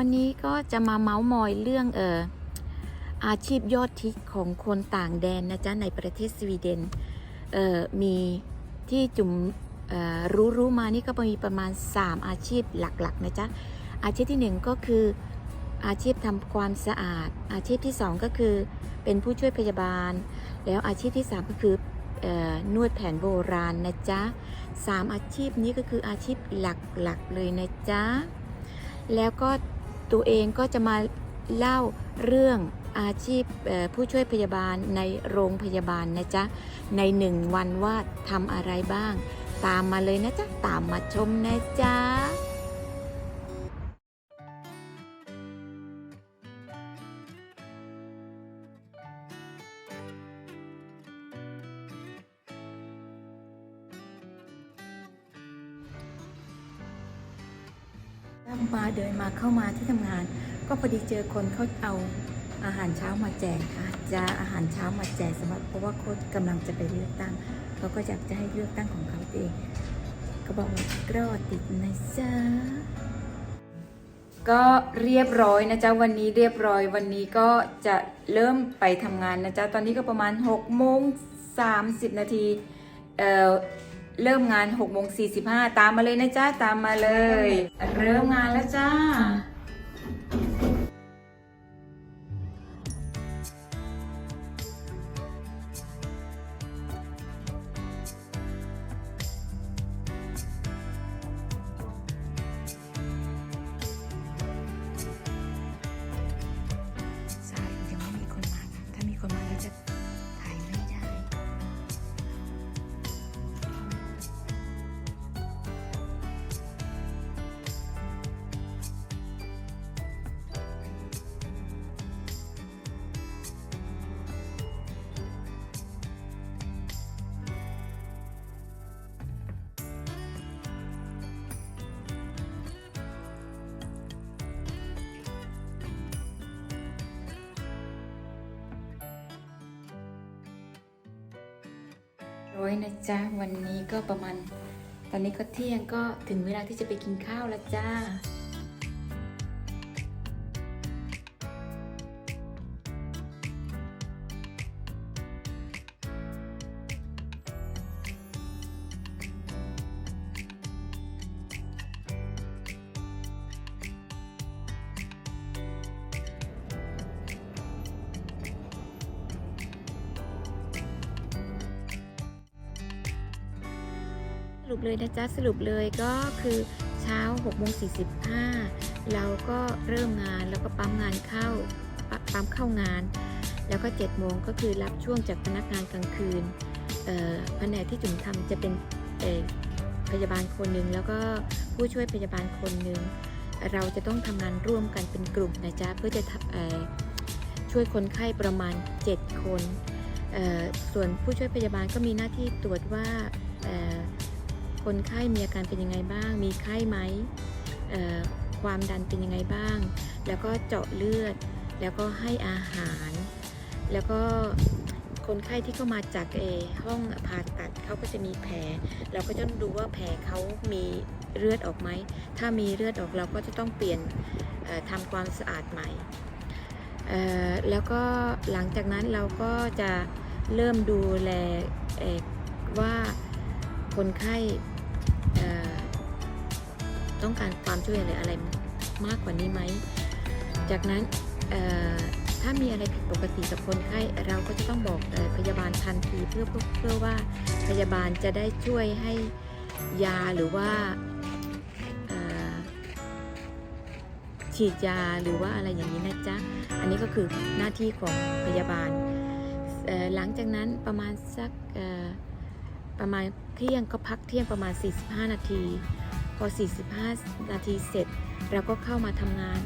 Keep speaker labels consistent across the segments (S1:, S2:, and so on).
S1: วันนี้ก็จะมาเมาส์มอยเรื่องเอออาชีพยอดทิศของคนต่างแดนนะจ๊ะในประเทศสวีเดนเออมีที่จุ๋มเอ่อรู้รู้มานี่ก็มีประมาณ 3 อาชีพหลักๆนะจ๊ะอาชีพที่ 1 ก็คืออาชีพทำความสะอาด อาชีพที่ 2 ก็คือเป็นผู้ช่วยพยาบาล แล้วอาชีพที่ 3 ก็คือเออนวดแผนโบราณนะจ๊ะสามอาชีพนี้ก็คืออาชีพหลักๆเลยนะจ๊ะแล้วก็ ตัวเองก็จะมาเล่าเรื่องอาชีพผู้ช่วยพยาบาลในโรงพยาบาลนะจ๊ะ ในหนึ่งวันว่าทำอะไรบ้าง ตามมาเลยนะจ๊ะ ตามมาชมนะจ๊ะ มาเดินมาเข้ามาที่ทำงาน ก็พอดีเจอคนเขาเอาอาหารเช้ามาแจกค่ะจะอาหารเช้ามาแจกสำหรับเพราะว่าเขากำลังจะไปเลือกตั้งเขาก็อยากจะให้เลือกตั้งของเขาเองก็บอกว่ากรอติดนะจ๊ะก็เรียบร้อยนะจ๊ะวันนี้เรียบร้อยวันนี้ก็จะเริ่มไปทำงานนะจ๊ะตอนนี้ก็ประมาณ6โมง30นาทีเอ่อ เริ่มงาน6โมง45ตามมาเลยนะจ๊ะตามมาเลย เริ่มงานแล้วจ้า ร้อยนะจ๊ะ วันนี้ก็ประมาณ ตอนนี้ก็เที่ยงก็ถึงเวลาที่จะไปกินข้าวแล้วจ้า รุปเลยนะจ๊ะสรุปเลยก็คือเช้า6โมง45 เราก็เริ่มงานแล้วก็ปั๊มงานเข้าป,ปั๊มเข้างาน แล้วก็7โมงก็คือรับช่วงจากพนักงานกลางคืนแผนกที่จุ๋มทำจะเป็นพยาบาลคนหนึ่งแล้วก็ผู้ช่วยพยาบาลคนหนึ่งเราจะต้องทำงานร่วมกันเป็นกลุ่มนะจ๊ะเพื่อจะอช่วยคนไข้ประมาณ 7 คน ส่วนผู้ช่วยพยาบาลก็มีหน้าที่ตรวจว่า คนไข้มีอาการเป็นยังไงบ้าง มีไข้ไหมความดันเป็นยังไงบ้าง แล้วก็เจาะเลือด แล้วก็ให้อาหาร แล้วก็คนไข้ที่เข้ามาจากเอห้องผ่าตัดเขาก็จะมีแผล เราก็จะต้องดูว่าแผลเขามีเลือดออกไหม ถ้ามีเลือดออกเราก็จะต้องเปลี่ยนเอ่อทำความสะอาดใหม่ แล้วก็หลังจากนั้นเราก็จะเริ่มดูแลว่าคนไข้ ต้องการความช่วยเหลืออะไรมากกว่านี้ไหม จากนั้นถ้ามีอะไรผิดปกติกับคนไข้เราก็จะต้องบอกอพยาบาลทันทีเพื่อเพื่อว่าพยาบาลจะได้ช่วยให้ยาหรือว่าฉีดยาหรือว่าอะไรอย่างนี้นะจ๊ะ อันนี้ก็คือหน้าที่ของพยาบาล หลังจากนั้นประมาณสัก ประมาณเที่ยงก็พักเที่ยงประมาณ 45 นาที พอ 45 นาทีเสร็จเราก็เข้ามาทำงาน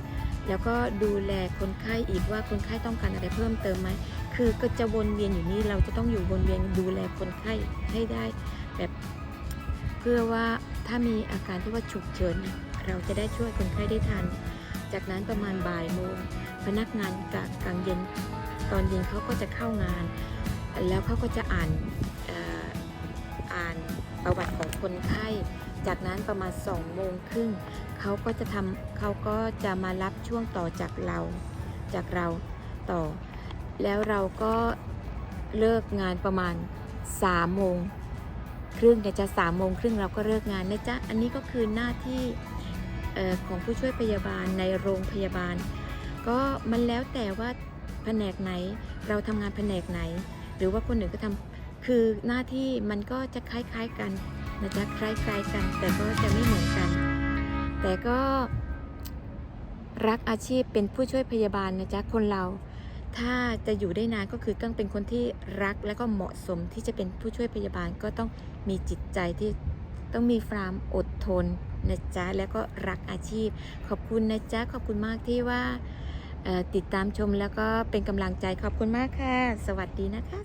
S1: แล้วก็ดูแลคนไข้อีกว่าคนไข้ต้องการอะไรเพิ่มเติมไหมคือก็จะวนเวียนอยู่นี่เราจะต้องอยู่วนเวียนดูแลคนไข้ให้ได้ แบบเพื่อว่าถ้ามีอาการที่ว่าฉุกเฉินเราจะได้ช่วยคนไข้ได้ทัน จากนั้นประมาณบ่ายโมงพนักงานกะกลางเย็นตอนเย็นเขาก็จะเข้างาน แล้วเขาก็จะอ่าน คนไข้ จากนั้นประมาณ2โมงครึ่งเขาก็จะทำเขาก็จะมารับช่วงต่อจากเรา จากเราต่อ แล้วเราก็เลิกงานประมาณ3โมงครึ่งเนะจ๊ะสามโมงครึ่งเราก็เลิกงานนะจ๊ะอันนี้ก็คือหน้าที่ของผู้ช่วยพยาบาลในโรงพยาบาล ก็มันแล้วแต่ว่าแผนกไหนเราทำงานแผนกไหน หรือว่าคนอื่นก็ทำคือหน้าที่มันก็จะคล้ายๆกัน นะจ๊ะคล้ายๆกัน แต่ก็จะไม่เหมือนกัน แต่ก็รักอาชีพเป็นผู้ช่วยพยาบาลนะจ๊ะคนเรา ถ้าจะอยู่ได้นานก็คือต้องเป็นคนที่รักและก็เหมาะสมที่จะเป็นผู้ช่วยพยาบาลก็ต้องมีจิตใจที่ต้องมีความอดทนนะจ๊ะแล้วก็รักอาชีพ ขอบคุณนะจ๊ะขอบคุณมากที่ว่าติดตามชมแล้วก็เป็นกำลังใจขอบคุณมากค่ะ สวัสดีนะคะ